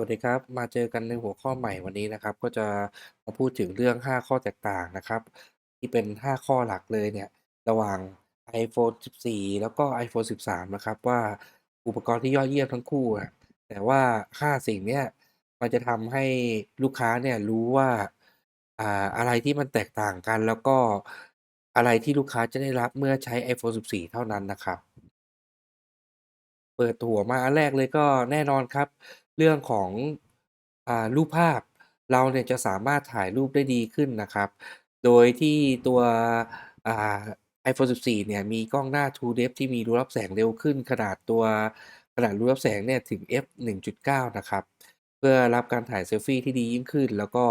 วัสดีครับ มาเจอกันในหัวข้อใหม่วันนี้นะครับ ก็จะมาพูดถึงเรื่อง 5 ข้อแตกต่างนะครับ ที่เป็น 5 ข้อหลักเลยเนี่ยระหว่าง iPhone 14 แล้วก็ iPhone 13 นะครับ ว่าอุปกรณ์ที่ยอดเยี่ยมทั้งคู่อะแต่ว่า 5 สิ่งเนี้ยมันจะทำให้ลูกค้าเนี่ยรู้ว่าอ่าอะไรที่มันแตกต่างกัน แล้วก็อะไรที่ลูกค้าจะได้รับเมื่อใช้ iPhone 14 เท่านั้นนะครับ เปิดหัวมาอันแรกเลยก็แน่นอนครับ เรื่องของอรูปภาพ เราเนี่ยจะสามารถถ่ายรูปได้ดีขึ้นนะครับ โดยที่ตัวอ่า iPhone 14 เนี่ยมีกล้องหน้า True Depth ที่มีรูรับแสงเร็วขึ้น ขนาดตัวขนาดรูรับแสงเนี่ยถึง f 1.9 นะครับ เพื่อรับการถ่ายเซลฟี่ที่ดียิ่งขึ้น แล้วก็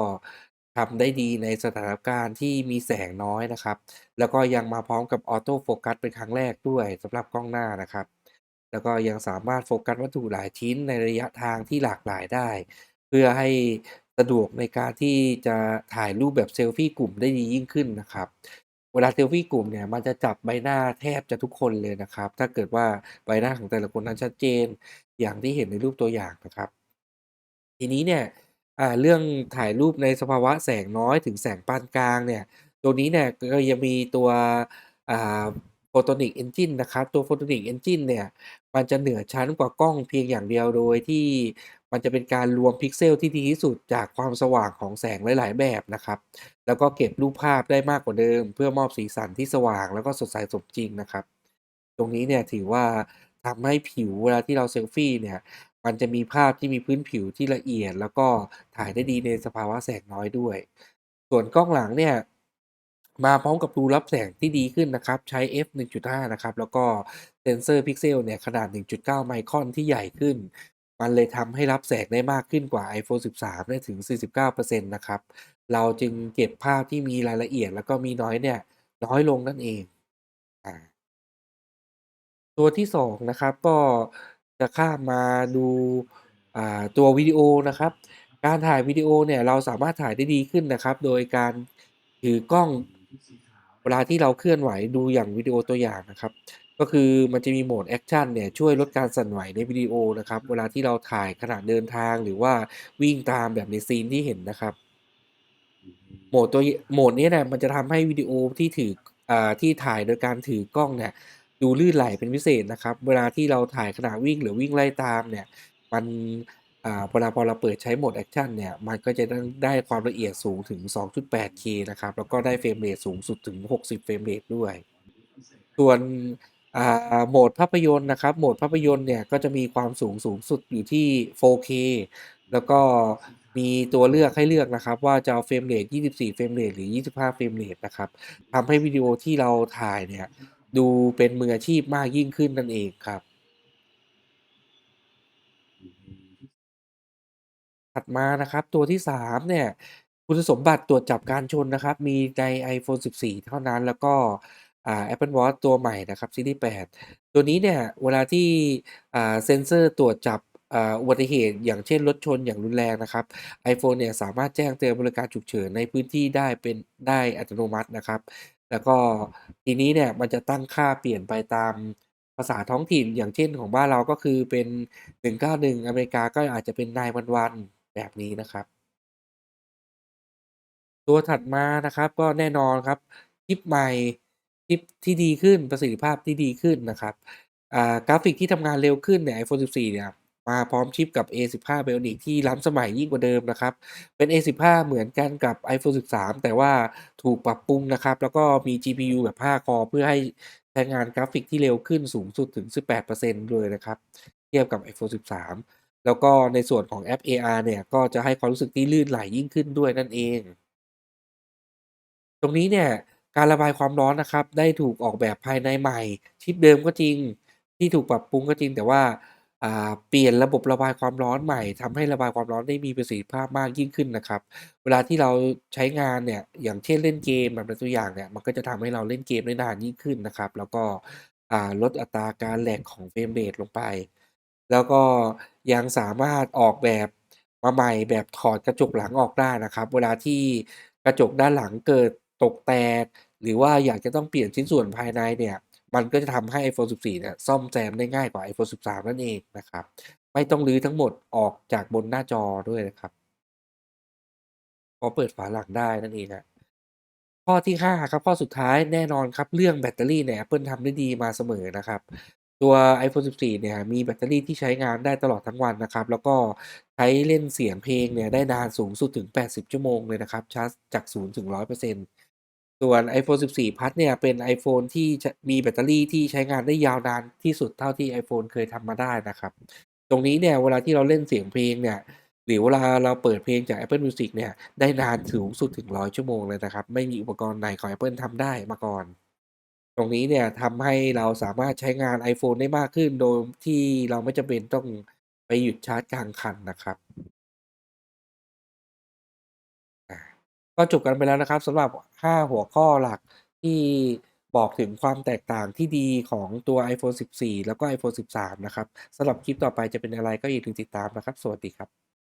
ทำได้ดีในสถานการณ์ที่มีแสงน้อยนะครับ แล้วก็ยังมาพร้อมกับออโต้โฟกัสเป็นครั้งแรกด้วยสำหรับกล้องหน้านะครับ แล้วก็ยังสามารถโฟกัสวัตถุหลายชิ้นในระยะทางที่หลากหลายได้ เพื่อให้สะดวกในการที่จะถ่ายรูปแบบเซลฟี่กลุ่มได้ดียิ่งขึ้นนะครับ เวลาเซลฟี่กลุ่มเนี่ยมันจะจับใบหน้าแทบจะทุกคนเลยนะครับ ถ้าเกิดว่าใบหน้าของแต่ละคนนั้นชัดเจน อย่างที่เห็นในรูปตัวอย่างนะครับ ทีนี้เนี่ยเรื่องถ่ายรูปในสภาวะแสงน้อยถึงแสงปานกลางเนี่ย ตัวนี้เนี่ยก็ยังมีตัวอ่า Photonic Engine นะครับ ตัว Photonic Engine เนี่ย มันจะเหนือชั้นกว่ากล้องเพียงอย่างเดียวโดยที่มันจะเป็นการรวมพิกเซลที่ดีที่สุดจากความสว่างของแสงหลาย ๆ แบบนะครับ แล้วก็เก็บรูปภาพได้มากกว่าเดิม เพื่อมอบสีสันที่สว่างแล้วก็สดใสสมจริงนะครับ ตรงนี้เนี่ยถือว่าทำให้ผิวเวลาที่เราเซลฟี่เนี่ย มันจะมีภาพที่มีพื้นผิวที่ละเอียด แล้วก็ถ่ายได้ดีในสภาวะแสงน้อยด้วย ส่วนกล้องหลังเนี่ย มาพร้อมกับรูรับแสงที่ดีขึ้นนะครับ ใช้ f 1.5 นะครับ แล้วก็เซนเซอร์พิกเซลเนี่ยขนาด 1.9 ไมครอนที่ใหญ่ขึ้น มันเลยทำให้รับแสงได้มากขึ้นกว่า iPhone 13 ได้ถึง 49%นะครับ เราจึงเก็บภาพที่มีรายละเอียด แล้วก็มีน้อยเนี่ย น้อยลงนั่นเองอาตัวที่ 2 นะครับ ก็จะข้ามมาดูอ่าตัววิดีโอนะครับ การถ่ายวิดีโอเนี่ยเราสามารถถ่ายได้ดีขึ้นนะครับ โดยการถือกล้อง เวลาที่เราเคลื่อนไหวดูอย่างวิดีโอตัวอย่างนะครับ ก็คือมันจะมีโหมดแอกชันเนี่ยช่วยลดการสั่นไหวในวิดีโอนะครับ เวลาที่เราถ่ายขณะเดินทางหรือว่าวิ่งตามแบบในซีนที่เห็นนะครับ โหมดตัวโหมดนี้เนี่ยมันจะทำให้วิดีโอที่ถืออ่าที่ถ่ายโดยการถือกล้องเนี่ยดูลื่นไหลเป็นพิเศษนะครับ เวลาที่เราถ่ายขณะวิ่งหรือวิ่งไล่ตามเนี่ย มัน เวลาพอเราเปิดใช้โหมดแอกชันเนี่ย มันก็จะได้ได้ความละเอียดสูงถึง 2.8K นะครับ แล้วก็ได้เฟรมเรตสูงสุดถึง 60 เฟรมเรตด้วย ส่วนโหมดภาพยนตร์นะครับ โหมดภาพยนตร์เนี่ย ก็จะมีความสูงสูงสุดอยู่ที่ 4K แล้วก็มีตัวเลือกให้เลือกนะครับ ว่าจะเอาเฟรมเรต24 เฟรมเรตหรือ 25 เฟรมเรตนะครับทำให้วิดีโอที่เราถ่ายเนี่ย ดูเป็นมืออาชีพมากยิ่งขึ้นนั่นเองครับ ถัดมานะครับ ตัวที่ 3 เนี่ย คุณสมบัติตรวจจับการชนนะครับ มีใน iPhone 14 เท่านั้น แล้วก็อ่า Apple Watch ตัวใหม่นะครับซีรีส์8ตัวนี้เนี่ย เวลาที่เซนเซอร์ตรวจจับอุบัติเหตุอย่างเช่นรถชนอย่างรุนแรงนะครับ iPhone เนี่ยสามารถแจ้งเตือนบริการฉุกเฉินในพื้นที่ได้เป็นได้อัตโนมัตินะครับ แล้วก็ทีนี้เนี่ยมันจะตั้งค่าเปลี่ยนไปตามภาษาท้องถิ่นอย่างเช่นของบ้านเราก็คือเป็น 191 อเมริกาก็อาจจะเป็น911 แบบนี้นะครับ ตัวถัดมานะครับก็แน่นอนครับชิปใหม่ชิปที่ดีขึ้นประสิทธิภาพที่ดีขึ้นนะครับกราฟิกที่ทำงานเร็วขึ้นเนี่ย iPhone 14 เนี่ยมาพร้อมชิปกับ A15 Bionic ที่ล้ำสมัยยิ่งกว่าเดิมนะครับ เป็น A15 เหมือนกันกับ iPhone 13 แต่ว่าถูกปรับปรุงนะครับ แล้วก็มี GPU แบบ 5 คอเพื่อให้ใช้งานกราฟิกที่เร็วขึ้นสูงสุดถึง 18%เลยนะครับ เทียบกับ iPhone 13 แล้วก็ในส่วนของแอป AR เนี่ยก็จะให้ความรู้สึกที่ลื่นไหลยิ่งขึ้นด้วยนั่นเอง ตรงนี้เนี่ยการระบายความร้อนนะครับ ได้ถูกออกแบบภายในใหม่ ชิปเดิมก็จริง ที่ถูกปรับปรุงก็จริง แต่ว่าาเปลี่ยนระบบระบายความร้อนใหม่ทำให้ระบายความร้อนได้มีประสิทธิภาพมากยิ่งขึ้นนะครับ เวลาที่เราใช้งานเนี่ยอย่างเช่นเล่นเกมแบบในตัวอย่างเนี่ยมันก็จะทำให้เราเล่นเกมได้นานยิ่งขึ้นนะครับ แล้วก็ลดอัตราการ lag ของเฟรมเรตลงไป แล้วก็ยังสามารถออกแบบมาใหม่แบบถอดกระจกหลังออกได้นะครับ เวลาที่กระจกด้านหลังเกิดตกแตก หรือว่าอยากจะต้องเปลี่ยนชิ้นส่วนภายในเนี่ยมันก็จะทำให้ iPhone 14 เนี่ยซ่อมแซมได้ง่ายกว่า iPhone 13 นั่นเองนะครับ ไม่ต้องรื้อทั้งหมดออกจากบนหน้าจอด้วยนะครับพราะเปิดฝาหลังได้นั่นเองครับข้อที่ 5 ครับ ข้อสุดท้ายแน่นอนครับ เรื่องแบตเตอรี่เนี่ย Apple ทำได้ดีมาเสมอนะครับ ตัว iPhone 14 เนี่ยมีแบตเตอรี่ที่ใช้งานได้ตลอดทั้งวันนะครับ แล้วก็ใช้เล่นเสียงเพลงเนี่ยได้นานสูงสุดถึง 80 ชั่วโมงเลยนะครับ ชาร์จจาก 0 ถึง 100%ส่วน iPhone 14 Plus เนี่ยเป็น iPhone ที่มีแบตเตอรี่ที่ใช้งานได้ยาวนานที่สุดเท่าที่ iPhone เคยทำมาได้นะครับ ตรงนี้เนี่ยเวลาที่เราเล่นเสียงเพลงเนี่ยหรือเวลาเราเปิดเพลงจาก Apple Music เนี่ยได้นานสูงสุดถึง 100 ชั่วโมงเลยนะครับ ไม่มีอุปกรณ์ไหนของ Apple ทำได้มาก่อน ตรงนี้เนี่ยทำให้เราสามารถใช้งาน iPhone ได้มากขึ้น โดยที่เราไม่จำเป็นต้องไปหยุดชาร์จกลางคันนะครับก็จบกันไปแล้วนะครับสำหรับ 5 หัวข้อหลักที่บอกถึงความแตกต่างที่ดีของตัว iPhone 14 แล้วก็ iPhone 13 นะครับสำหรับคลิปต่อไปจะเป็นอะไรก็อย่าลืมติดตามนะครับ สวัสดีครับ